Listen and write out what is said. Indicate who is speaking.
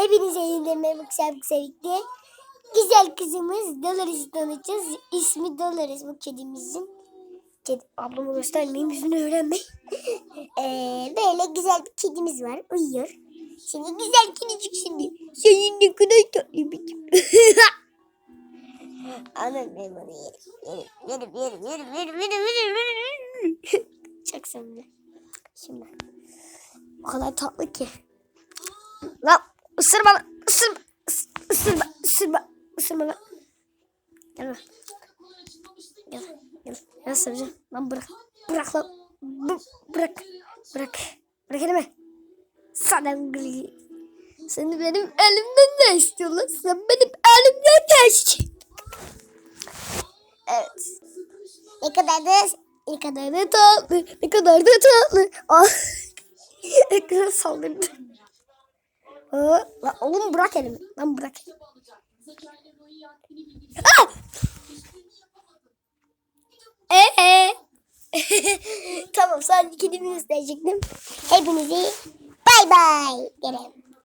Speaker 1: Hepinize yeniden merhaba güzel güzellikle. Güzel kızımız Dolores tanıtacağız. İsmi Dolores bu kedimizin. Kedi, ablamı göstermeyin yüzünü öğrenmeyin. ee, böyle güzel bir kedimiz var. Uyuyor. Şimdi güzel kedicik şimdi. Senin ne kadar tatlı bir Anam ben bunu. Yerim, yerim, yerim, yerim, yerim, yerim, yerim, yerim. Çok sevimli. Şimdi. O kadar tatlı ki. Lan ısırma lan. Isırma. Is- Isırma. Isırma. Isırma lan. Gel lan. Gel. Gel. Gel ısıracağım. Lan bırak. Bırak lan. Bırak. Bırak. Bırak elimi. Sana gri. Seni benim elimden ne istiyorsun lan? Sen benim elimden ne istiyorsun? Evet. Ne kadar da ne kadar da tatlı. Ne kadar da tatlı. Ah. Ekran saldırdı. Aa, lan oğlum bırak elimi. Lan bırak elimi. Ah! Ee. tamam sadece kedimi gösterecektim. Hepinizi bay bay derim.